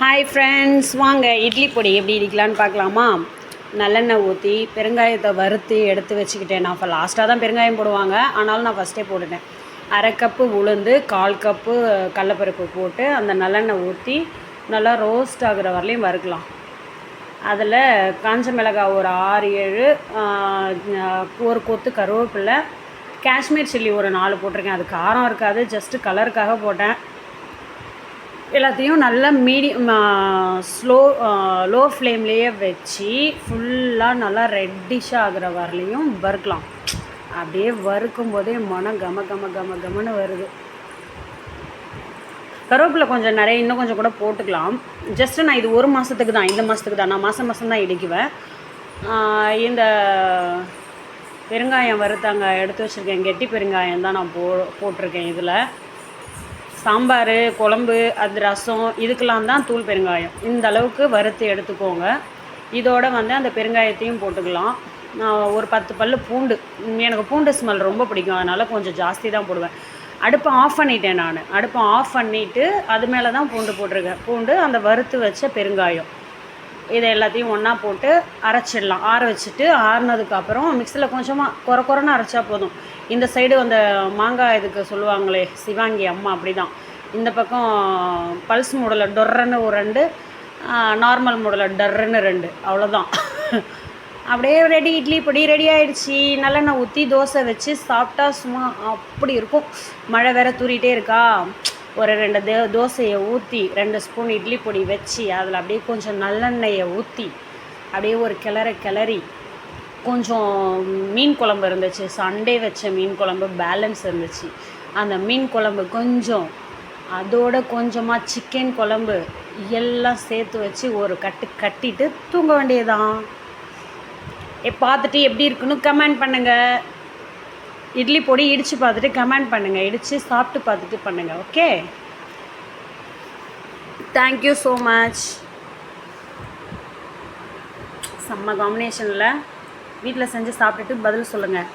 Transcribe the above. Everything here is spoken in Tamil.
ஹாய் ஃப்ரெண்ட்ஸ் வாங்க இட்லி பொடி எப்படி இடிக்கலான்னு பார்க்கலாமா? நல்லெண்ணெய் ஊற்றி பெருங்காயத்தை வறுத்து எடுத்து வச்சுக்கிட்டேன். நான் இப்போ லாஸ்ட்டாக தான் பெருங்காயம் போடுவாங்க. ஆனாலும் நான் ஃபஸ்ட்டே போட்டுட்டேன். அரை கப்பு உளுந்து கால் கப்பு கடலப்பருப்பு போட்டு அந்த நல்லெண்ணெய் ஊற்றி நல்லா ரோஸ்ட் ஆகிற வரலையும் வறுக்கலாம். அதில் காஞ்ச மிளகாய் ஒரு ஆறு ஏழு ஒரு கொத்து கருவேப்பில்லை காஷ்மீர் சில்லி ஒரு நாலு போட்டிருக்கேன். அது காரம் இருக்காது. ஜஸ்ட்டு கலருக்காக போட்டேன். எல்லாத்தையும் நல்லா மீடியம் ஸ்லோ லோ ஃப்ளேம்லேயே வச்சு ஃபுல்லாக நல்லா ரெட்டிஷாக ஆகிற வரலையும் வறுக்கலாம். அப்படியே வறுக்கும் போதே மனம் கம கம கம கமன்னு வருது. கருவேப்பிலை கொஞ்சம் நிறைய இன்னும் கொஞ்சம் கூட போட்டுக்கலாம். ஜஸ்ட்டு நான் இது ஒரு மாதத்துக்கு தான் இந்த மாதத்துக்கு தான் நான் மாதம் மாதம் தான் இடிக்குவேன். இந்த பெருங்காயம் வறுத்தாங்க எடுத்து வச்சுருக்கேன் கெட்டி பெருங்காயம் தான் நான் போ போட்டிருக்கேன் இதில். சாம்பார் குழம்பு அது ரசம் இதுக்கெல்லாம் தான் தூள் பெருங்காயம். இந்த அளவுக்கு வறுத்து எடுத்துக்கோங்க. இதோட வந்து அந்த பெருங்காயத்தையும் போட்டுக்கலாம். நான் ஒரு பத்து பல்லு பூண்டு எனக்கு பூண்டு ஸ்மெல் ரொம்ப பிடிக்கும். அதனால் கொஞ்சம் ஜாஸ்தி தான் போடுவேன். அடுப்பை ஆஃப் பண்ணிட்டேன் நான். அடுப்பை ஆஃப் பண்ணிவிட்டு அது மேலே தான் பூண்டு போட்டிருக்கேன். பூண்டு அந்த வறுத்து வச்ச பெருங்காயம். இதை எல்லாத்தையும் ஒன்றா போட்டு அரைச்சிடலாம். ஆற வச்சுட்டு ஆறுனதுக்கப்புறம் மிக்சியில் கொஞ்சமாக குறை குறைன்னு அரைச்சா போதும். இந்த சைடு அந்த மாங்காய் இதுக்கு சொல்லுவாங்களே சிவாங்கி அம்மா அப்படி தான் இந்த பக்கம் பல்ஸ் மூடலை டொர்ரன்னு ஒரு ரெண்டு நார்மல் மூடலை டர்ன்னு ரெண்டு. அவ்வளோதான் அப்படியே ரெடி இட்லி பொடி ரெடி ஆகிடுச்சி நல்லெண்ணெய் ஊற்றி தோசை வச்சு சாப்பிட்டா சும்மா அப்படி இருக்கும். மழை வேற தூறிட்டே இருக்கா. ஒரு ரெண்டு தே தோசையை ஊற்றி ரெண்டு ஸ்பூன் இட்லி பொடி வச்சு அதில் அப்படியே கொஞ்சம் நல்லெண்ணெயை ஊற்றி அப்படியே ஒரு கிளற கிளறி கொஞ்சம் மீன் குழம்பு இருந்துச்சு. சண்டே வச்ச மீன் குழம்பு பேலன்ஸ் இருந்துச்சு. அந்த மீன் குழம்பு கொஞ்சம் அதோட கொஞ்சமாக சிக்கன் குழம்பு எல்லாம் சேர்த்து வச்சு ஒரு கட்டு கட்டிட்டு தூங்க வேண்டியதான் பார்த்துட்டு எப்படி இருக்குன்னு கமெண்ட் பண்ணுங்கள் இட்லி பொடி இடித்து பார்த்துட்டு கமெண்ட் பண்ணுங்கள் இடித்து சாப்பிட்டு பார்த்துட்டு பண்ணுங்கள் ஓகே? தேங்க்யூ ஸோ மச் செம்ம காம்பினேஷனில் வீட்டில் செஞ்சு சாப்பிட்டுட்டு பதில் சொல்லுங்கள்